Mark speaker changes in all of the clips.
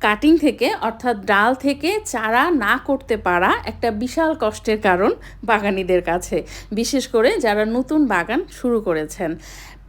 Speaker 1: Cutting থেকে, অর্থাৎ ডাল থেকে চারা না করতে পারা একটা বিশাল কষ্টের কারণ বাগানিদের কাছে, বিশেষ করে যারা নতুন বাগান শুরু করেছেন।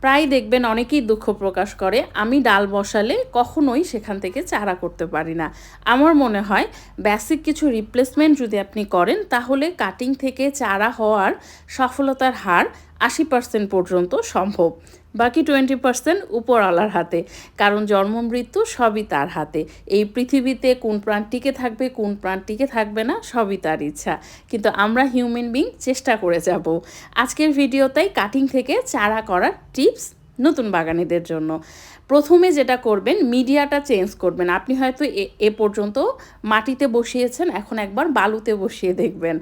Speaker 1: প্রায় দেখবেন অনেকেই দুঃখ প্রকাশ করে, আমি ডাল বসালে কখনোই সেখান থেকে চারা করতে পারি না। আমার মনে হয় বেসিক কিছু রিপ্লেসমেন্ট যদি আপনি করেন, তাহলে কাটিং থেকে চারা হওয়ার সফলতার হার আশি পার্সেন্ট পর্যন্ত সম্ভব। বাকি টোয়েন্টি পার্সেন্ট উপরওয়ালার হাতে। কারণ জন্ম, মৃত্যু সবই তার হাতে। এই পৃথিবীতে কোন প্রাণ টিকে থাকবে, কোন প্রাণ টিকে থাকবে না, সবই তার ইচ্ছা। কিন্তু আমরা হিউম্যান বিং চেষ্টা করে যাব। আজকের ভিডিওতেই কাটিং থেকে চারা করার টিপস নতুন বাগানিদের জন্য। প্রথমে যেটা করবেন মিডিয়াটা চেঞ্জ করবেন। আপনি হয়তো এ পর্যন্ত মাটিতে বসিয়েছেন, এখন একবার বালুতে বসিয়ে দেখবেন।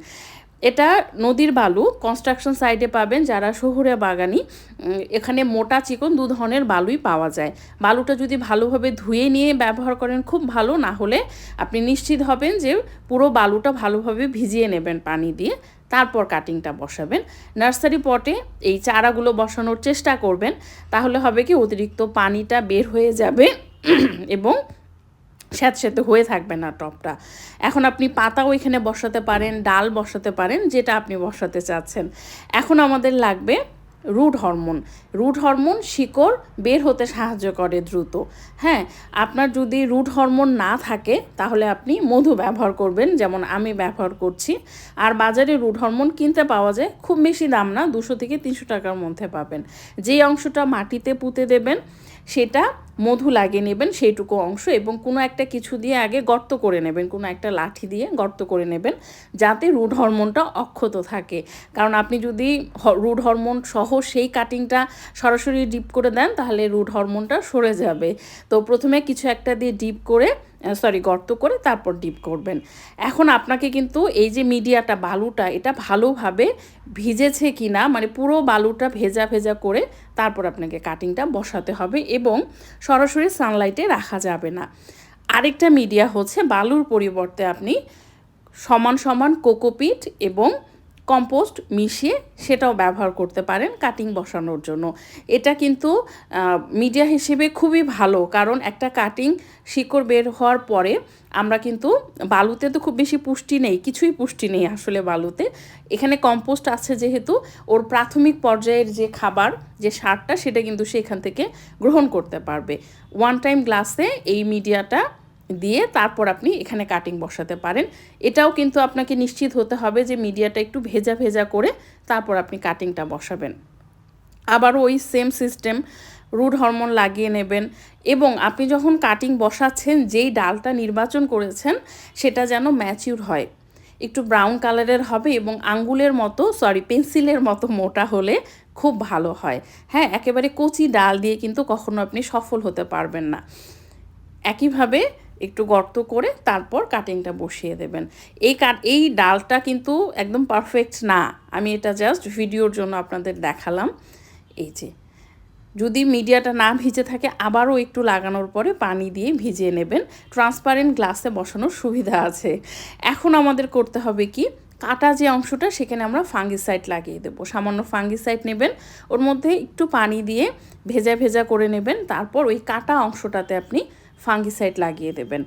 Speaker 1: এটা নদীর বালু কনস্ট্রাকশন সাইডে পাবেন যারা শহুরে বাগানি এখানে মোটা চিকন দু ধরনের বালুই পাওয়া যায়। বালুটা যদি ভালোভাবে ধুয়ে নিয়ে ব্যবহার করেন খুব ভালো, না হলে আপনি নিশ্চিত হবেন যে পুরো বালুটা ভালোভাবে ভিজিয়ে নেবেন পানি দিয়ে, তারপর কাটিংটা বসাবেন। নার্সারি পটে এই চারাগুলো বসানোর চেষ্টা করবেন, তাহলে হবে কি অতিরিক্ত পানিটা বের হয়ে যাবে, এবং স্যাঁতস্যাঁতে হয়ে থাকবে না টপটা। এখন আপনি পাতাও এখানে বসাতে পারেন, ডাল বসাতে পারেন, যেটা আপনি বসাতে চাচ্ছেন। এখন আমাদের লাগবে রুট হরমোন। রুট হরমোন শিকড় বের হতে সাহায্য করে দ্রুত। হ্যাঁ আপনার যদি রুট হরমোন না থাকে, তাহলে আপনি মধু ব্যবহার করবেন, যেমন আমি ব্যবহার করছি। আর বাজারে রুট হরমোন কিনতে পাওয়া যায়, খুব বেশি দাম না, দুশো থেকে তিনশো টাকার মধ্যে পাবেন। যেই অংশটা মাটিতে পুঁতে দেবেন, সেটা মধু লাগিয়ে নেবেন, সেইটুকু অংশ এবং কোনো একটা কিছু দিয়ে আগে গর্ত করে নেবেন, কোনো একটা লাঠি দিয়ে গর্ত করে নেবেন, যাতে রুট হরমোনটা অক্ষত থাকে। কারণ আপনি যদি রুট হরমোন সহ সেই কাটিংটা সরাসরি ডিপ করে দেন, তাহলে রুড হরমোনটা সরে যাবে। তো প্রথমে কিছু একটা দিয়ে ডিপ করে সরি গর্ত করে তারপর ডিপ করবেন। এখন আপনাকে কিন্তু এই যে মিডিয়াটা বালুটা, এটা ভালোভাবে ভিজেছে কি না মানে পুরো বালুটা ভেজা ভেজা করে তারপর আপনাকে কাটিংটা বসাতে হবে এবং সরাসরি সানলাইটে রাখা যাবে না। আরেকটা মিডিয়া হচ্ছে, বালুর পরিবর্তে আপনি সমান সমান কোকোপিট এবং কম্পোস্ট মিশিয়ে সেটাও ব্যবহার করতে পারেন কাটিং বসানোর জন্য। এটা কিন্তু মিডিয়া হিসেবে খুবই ভালো, কারণ একটা কাটিং শিকড় বের হওয়ার পরে আমরা কিন্তু বালুতে তো খুব বেশি পুষ্টি নেই, কিছুই পুষ্টি নেই আসলে বালুতে। এখানে কম্পোস্ট আছে যেহেতু, ওর প্রাথমিক পর্যায়ের যে খাবার, যে সারটা সেটা কিন্তু সে এখান থেকে গ্রহণ করতে পারবে। ওয়ান টাইম গ্লাসে এই মিডিয়াটা দিয়ে তারপর আপনি এখানে কাটিং বসাতে পারেন। এটাও কিন্তু আপনাকে নিশ্চিত হতে হবে যে মিডিয়াটা একটু ভেজা ভেজা করে তারপর আপনি কাটিংটা বসাবেন। আবার ওই সেম সিস্টেম রুট হরমোন লাগিয়ে নেবেন এবং আপনি যখন কাটিং বসাচ্ছেন, যেই ডালটা নির্বাচন করেছেন, সেটা যেন ম্যাচিউর হয়। একটু ব্রাউন কালারের হবে এবং আঙ্গুলের মতো সরি পেন্সিলের মতো মোটা হলে খুব ভালো হয়। হ্যাঁ একেবারে কচি ডাল দিয়ে কিন্তু কখনো আপনি সফল হতে পারবেন না। একইভাবে একটু গর্ত করে তারপর কাটিংটা বসিয়ে দেবেন। এই কাট এই ডালটা কিন্তু একদম পারফেক্ট না। আমি এটা জাস্ট ভিডিওর জন্য আপনাদের দেখালাম। এই যে, যদি মিডিয়াটা না ভিজে থাকে, আবারও একটু লাগানোর পরে পানি দিয়ে ভিজিয়ে নেবেন। ট্রান্সপারেন্ট গ্লাসে বসানোর সুবিধা আছে। এখন আমাদের করতে হবে কি, কাটা যে অংশটা, সেখানে আমরা ফাঙ্গিসাইড লাগিয়ে দেবো। সামান্য ফাঙ্গিসাইড নেবেন, ওর মধ্যে একটু পানি দিয়ে ভেজা ভেজা করে নেবেন। তারপর ওই কাটা অংশটাতে আপনি ফাঙ্গিসাইড লাগিয়ে দেবেন।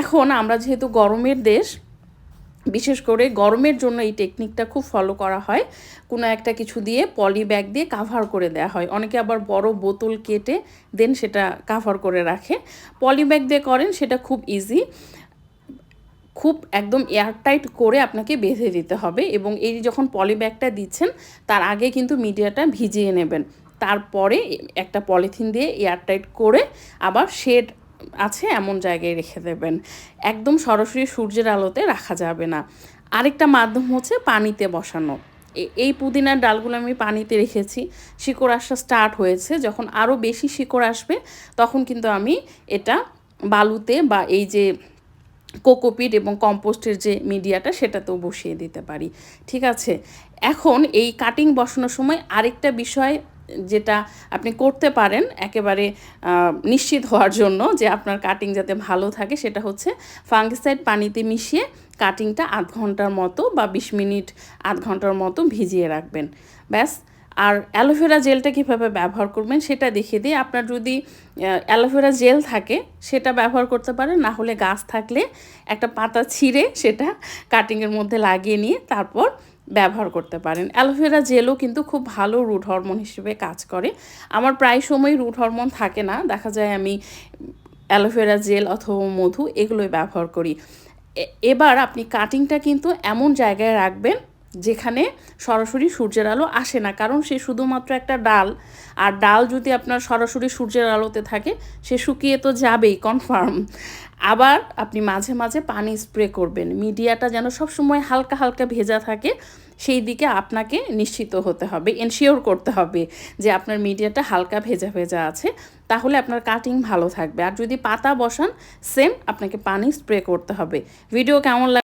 Speaker 1: এখন আমরা যেহেতু গরমের দেশ, বিশেষ করে গরমের জন্য এই টেকনিকটা খুব ফলো করা হয়। কোনো একটা কিছু দিয়ে পলি ব্যাগ দিয়ে কাভার করে দেওয়া হয়। অনেকে আবার বড় বোতল কেটে দেন সেটা কাভার করে রাখে। পলি ব্যাগ দিয়ে করেন, সেটা খুব ইজি খুব একদম এয়ারটাইট করে আপনাকে বেঁধে দিতে হবে এবং এই যখন পলি ব্যাগটা দিচ্ছেন, তার আগে কিন্তু মিডিয়াটা ভিজিয়ে নেবেন। তারপরে একটা পলিথিন দিয়ে এয়ারটাইট করে আবার শেড আছে, এমন জায়গায় রেখে দেবেন। একদম সরাসরি সূর্যের আলোতে রাখা যাবে না। আরেকটা মাধ্যম হচ্ছে পানিতে বসানো। এই পুদিনার ডালগুলো আমি পানিতে রেখেছি। শিকড় আসা স্টার্ট হয়েছে। যখন আরও বেশি শিকড় আসবে, তখন কিন্তু আমি এটা বালুতে বা এই যে কোকোপিট এবং কম্পোস্টের যে মিডিয়াটা, সেটাতেও বসিয়ে দিতে পারি। ঠিক আছে? এখন এই কাটিং বসানোর সময় আরেকটা বিষয় যেটা আপনি করতে পারেন একেবারে নিশ্চিত হওয়ার জন্য যে আপনার কাটিং যাতে ভালো থাকে সেটা হচ্ছে ফাঙ্গিসাইড পানিতে মিশিয়ে কাটিংটা আধ ঘণ্টার মতো বা বিশ মিনিট আধ ঘণ্টার মতো ভিজিয়ে রাখবেন। ব্যাস আর অ্যালোভেরা জেলটা কীভাবে ব্যবহার করবেন সেটা দেখিয়ে দিই। আপনার যদি অ্যালোভেরা জেল থাকে সেটা ব্যবহার করতে পারেন, না হলে গাছ থাকলে একটা পাতা ছিঁড়ে সেটা কাটিংয়ের মধ্যে লাগিয়ে নিয়ে তারপর ব্যবহার করতে পারেন। অ্যালোভেরা জেলও কিন্তু খুব ভালো রুট হরমোন হিসেবে কাজ করে। আমার প্রায় সময় রুট হরমোন থাকে না, দেখা যায় আমি অ্যালোভেরা জেল অথবা মধু এগুলোই ব্যবহার করি। এবার আপনি কাটিংটা কিন্তু এমন জায়গায় রাখবেন যেখানে সরাসরি সূর্যের আলো আসে না। কারণ সে শুধুমাত্র একটা ডাল, আর ডাল যদি আপনার সরাসরি সূর্যের আলোতে থাকে, সে শুকিয়ে তো যাবেই কনফার্ম আবার আপনি মাঝে মাঝে পানি স্প্রে করবেন। মিডিয়াটা যেন সবসময় হালকা হালকা ভেজা থাকে, সেই দিকে আপনাকে নিশ্চিত হতে হবে এনশিওর করতে হবে যে আপনার মিডিয়াটা হালকা ভেজা ভেজা আছে, তাহলে আপনার কাটিং ভালো থাকবে। আর যদি পাতা বসান সেম আপনাকে পানি স্প্রে করতে হবে। ভিডিও কেমন